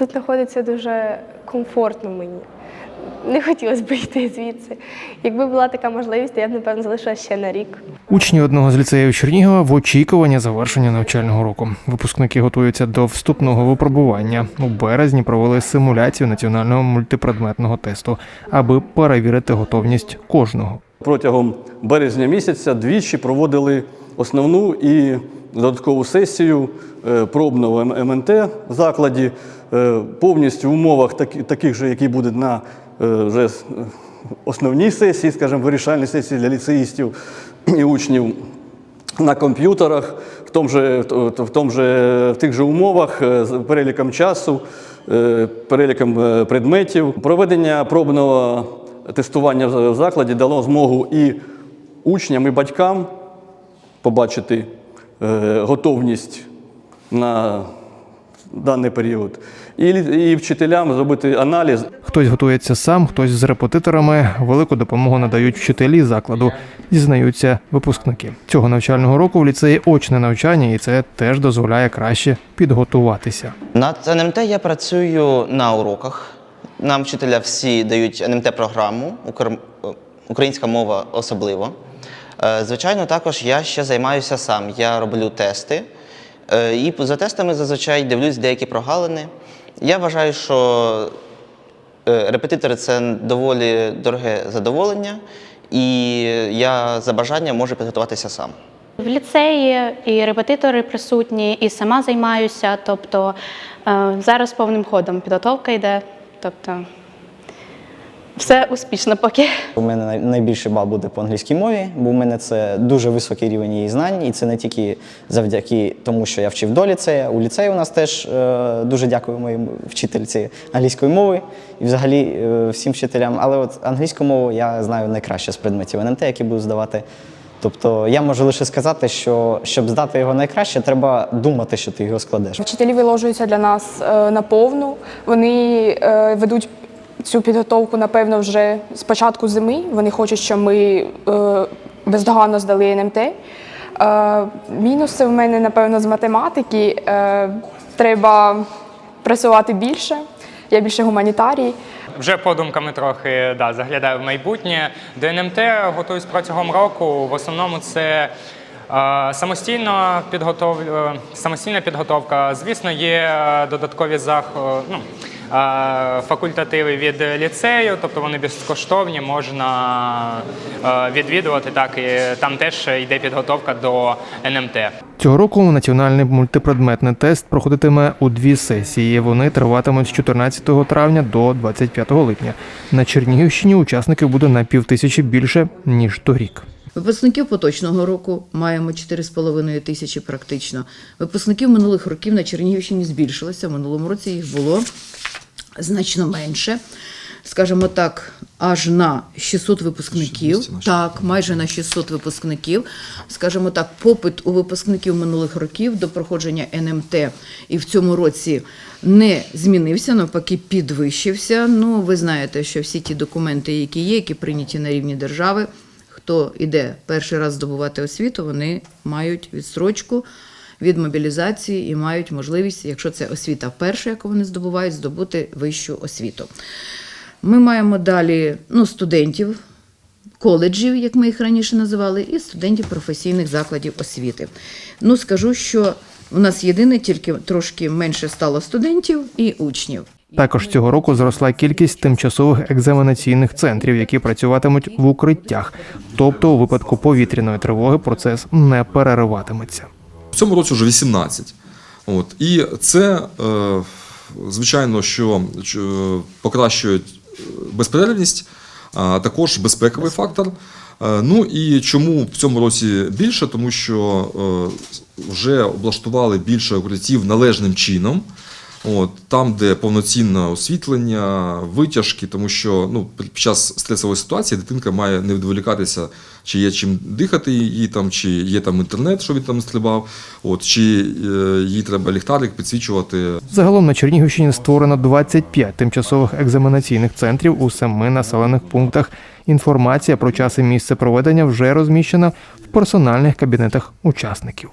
Тут знаходиться дуже комфортно мені. Не хотілося б йти звідси. Якби була така можливість, то я б, напевно, залишилася ще на рік. Учні одного з ліцеїв Чернігова в очікуванні завершення навчального року. Випускники готуються до вступного випробування. У березні провели симуляцію національного мультипредметного тесту, аби перевірити готовність кожного. Протягом березня місяця двічі проводили основну і додаткову сесію е, пробного МНТ в закладі, е, повністю в умовах таких же, які будуть на е, вже основній сесії, скажімо, вирішальній сесії для ліцеїстів і учнів на комп'ютерах, в тому же, в, тому же, в тих же умовах, з переліком часу, переліком предметів. Проведення пробного тестування в закладі дало змогу і учням, і батькам побачити готовність на даний період, і, і вчителям зробити аналіз Хтось готується сам, хтось з репетиторами. Велику допомогу надають вчителі закладу, дізнаються випускники. Цього навчального року в ліцеї очне навчання, і це теж дозволяє краще підготуватися. Над НМТ я працюю на уроках. Нам вчителя всі дають НМТ-програму, укр- українська мова особливо. Е, Звичайно, також я ще займаюся сам. Я роблю тести. Е, І за тестами зазвичай дивлюсь деякі прогалини. Я вважаю, що е, репетитори це доволі дороге задоволення, і я за бажанням можу підготуватися сам. В ліцеї і репетитори присутні, і сама займаюся. Тобто зараз повним ходом підготовка йде. Тобто все успішно поки. У мене най- найбільший бал буде по англійській мові, бо у мене це дуже високий рівень її знань, і це не тільки завдяки тому, що я вчив до ліцею. У ліцеї у нас теж е, дуже дякую моїй вчительці англійської мови і взагалі е, всім вчителям. Але от англійську мову я знаю найкраще з предметів НМТ, які буду здавати. Тобто я можу лише сказати, що щоб здати його найкраще, треба думати, що ти його складеш. Вчителі виложуються для нас е, наповну. Вони е, ведуть цю підготовку, напевно, вже з початку зими. Вони хочуть, щоб ми е, бездоганно здали НМТ. Е, мінуси в мене, напевно, з математики. Е, треба працювати більше. Я більше гуманітарій. Вже подумками трохи да, заглядаю в майбутнє. До НМТ готуюсь протягом року. В основному це самостійно підготов... е, самостійна підготовка. Звісно, є е, додаткові зах... е, ну, факультативи від ліцею, тобто вони безкоштовні, можна відвідувати. Так, і там теж йде підготовка до НМТ. Цього року національний мультипредметний тест проходитиме у дві сесії. Вони триватимуть з 14 травня до 25 липня. На Чернігівщині учасників буде на півтисячі більше ніж торік. Випускників поточного року маємо 4,5 тисячі практично. Випускників минулих років на Чернігівщині збільшилося. В минулому році їх було значно менше. Скажімо так, аж на 600 випускників. Так, майже на 600 випускників. Скажімо так, попит у випускників минулих років до проходження НМТ і в цьому році не змінився, навпаки, підвищився. Ну, ви знаєте, що всі ті документи, які є, які прийняті на рівні держави, хто іде перший раз здобувати освіту, вони мають відстрочку від мобілізації і мають можливість, якщо це освіта перша, яку вони здобувають, здобути вищу освіту. Ми маємо далі ну, студентів коледжів, як ми їх раніше називали, і студентів професійних закладів освіти. Ну, скажу, що у нас єдине, тільки трошки менше стало студентів і учнів. Також цього року зросла кількість тимчасових екзаменаційних центрів, які працюватимуть в укриттях. Тобто, у випадку повітряної тривоги процес не перериватиметься. В цьому році вже 18. От. І це, е, звичайно, що що покращує е, безперервність, а також безпековий фактор. Е, Ну і чому в цьому році більше? Тому що е, вже облаштували більше укриттів належним чином. От, там, де повноцінне освітлення, витяжки, тому що ну, під час стресової ситуації дитинка має не відволікатися, чи є чим дихати їй там, чи є там інтернет, що він там стрибав, от, чи е, їй треба ліхтарик підсвічувати. Загалом на Чернігівщині створено 25 тимчасових екзаменаційних центрів у семи населених пунктах. Інформація про час і місце проведення вже розміщена в персональних кабінетах учасників.